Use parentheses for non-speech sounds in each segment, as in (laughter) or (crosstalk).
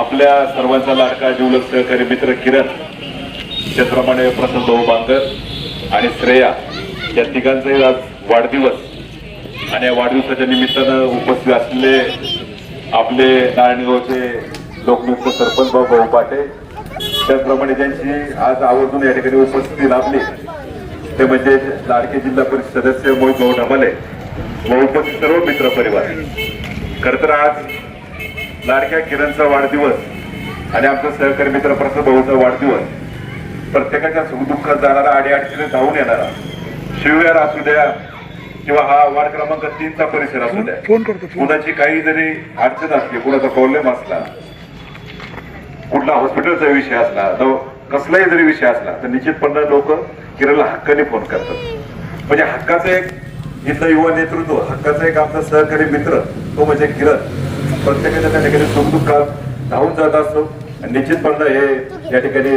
आपल्या सर्वांचा लाडका जीवलग सहकारी मित्र किरण त्याचप्रमाणे प्रसन्न भाऊ बांगर आणि श्रेया या तिघांचाही आज वाढदिवस. आणि या वाढदिवसाच्या निमित्तानं उपस्थित असलेले आपले नारायणगावचे लोकनियुक्त सरपंच भाऊ भाऊ पाटे त्याचप्रमाणे ज्यांची आज आवर्जून या ठिकाणी उपस्थिती लाभली ते म्हणजे लाडके जिल्हा परिषद सदस्य मोहित भाऊ ढमाले व उपस्थित सर्व मित्र परिवार. खरं तर आज लाडक्या किरणचा वाढदिवस आणि आमचा सहकारी मित्र प्रसाद भाऊचा वाढदिवस. प्रत्येकाच्या सुखदुःखात जाणारा आडी अडचणी धावून येणारा. शिवयार असू द्या किंवा हा वार्ड क्रमांक तीनचा परिसर असू द्या. कुणाची काही जरी अडचण असली कुणाचा प्रॉब्लेम असला कुठला हॉस्पिटलचा विषय असला तर कसलाही जरी विषय असला तर निश्चितपणे लोक किरणला हक्काने फोन करतात. म्हणजे हक्काचं एक इथलं युवा नेतृत्व हक्काचा एक आमचा सहकारी मित्र तो म्हणजे किरण. प्रत्येकाच्या त्या ठिकाणी सुखदुःखात धावून जात असतो. आणि निश्चितपणे हे या ठिकाणी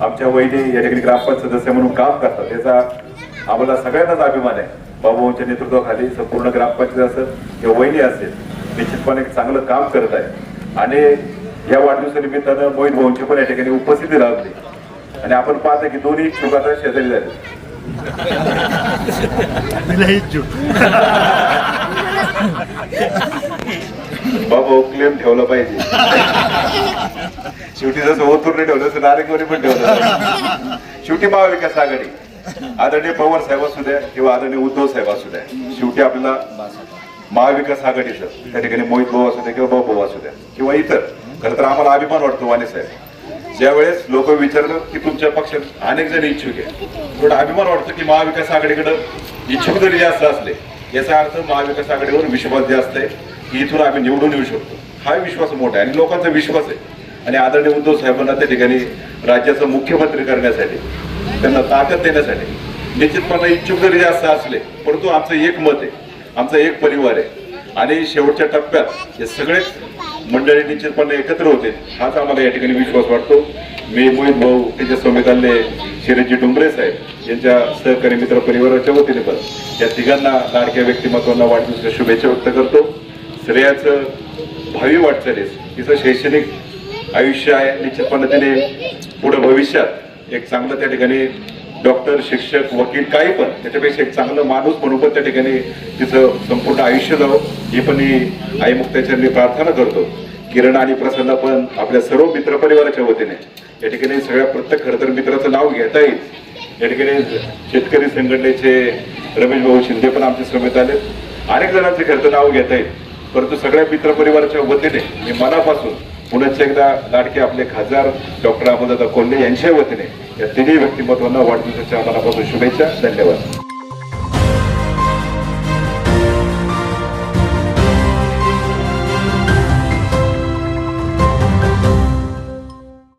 आमच्या वहिनी या ठिकाणी ग्रामपंचायत सदस्य म्हणून काम करतात. याचा आम्हाला सगळ्यांनाच अभिमान आहे. बाबूंच्या नेतृत्वाखाली संपूर्ण ग्रामपंचायत असेल किंवा वहिनी असेल निश्चितपणे एक चांगलं काम करत आहे. आणि या वाढदिवसानिमित्तानं मोहित भाऊंची पण या ठिकाणी उपस्थिती लाभली आणि आपण पाहतो की दोन्ही इच्छुक आता शेजारी झाले. (laughs) बाबा क्लेम ठेवला पाहिजे. शेवटी जसं ओतूर नाही ठेवलं तसं नारेकवरी पण ठेवलं. शेवटी महाविकास आघाडी. आदरणीय पवार साहेब असू द्या किंवा आदरणीय उद्धव साहेब असू द्या. शेवटी आपल्याला महाविकास आघाडीचं त्या ठिकाणी मोहित भाऊ असू द्या किंवा भाऊ भाऊ असू द्या किंवा इतर. खरं तर आम्हाला अभिमान वाटतो वाणी साहेब. ज्यावेळेस लोक विचारतात की तुमच्या पक्षात अनेक जण इच्छुक आहे थोडा अभिमान वाटतो की महाविकास आघाडीकडे इच्छुक जरी जास्त असले याचा अर्थ महाविकास आघाडीवर विश्वास जास्त आहे. की इथून आम्ही निवडून येऊ शकतो. हा विश्वास मोठा आहे आणि लोकांचा विश्वास आहे. आणि आदरणीय उद्धव साहेबांना त्या ठिकाणी राज्याचं मुख्यमंत्री करण्यासाठी त्यांना ताकद देण्यासाठी निश्चितपणे इच्छुक जरी जास्त असले परंतु आमचं एक मत आहे आमचा एक परिवार आहे. आणि शेवटच्या टप्प्यात हे सगळेच मंडळी निश्चितपणे एकत्र होते. हाच आम्हाला या ठिकाणी विश्वास वाटतो. मी मोहित भाऊ त्यांच्या समेत आले डुंबरे साहेब यांच्या सहकारी मित्र परिवाराच्या वतीने पण या तिघांना लाडक्या व्यक्तिमत्वांना वाढदिवसाच्या शुभेच्छा व्यक्त करतो. श्रेयाचं भावी वाटचालीस तिचं शैक्षणिक आयुष्य आहे निश्चितपणे तिने पुढे भविष्यात एक चांगलं त्या ठिकाणी डॉक्टर शिक्षक वकील काही पण त्याच्यापेक्षा एक चांगलं माणूस म्हणून पण त्या ठिकाणी तिचं संपूर्ण आयुष्य जावं. हे पण मी आई मी प्रार्थना करतो. किरण आणि प्रसन्न पण आपल्या सर्व मित्रपरिवाराच्या वतीने या ठिकाणी सगळ्या प्रत्येक खरं तर मित्राचं नाव घेता येईल. या ठिकाणी शेतकरी संघटनेचे रमेश भाऊ शिंदे पण आमच्या समेत आले अनेक जणांचे खरं तर नाव घेता येईल. परंतु सगळ्या मित्रपरिवाराच्या वतीने मी मनापासून पुण्याचे एकदा लाडके आपले खासदार डॉक्टर अमोलदादा कोल्हे यांच्या वतीने या तिन्ही व्यक्तिमत्वांना वाढदिवसाच्या मनापासून शुभेच्छा धन्यवाद.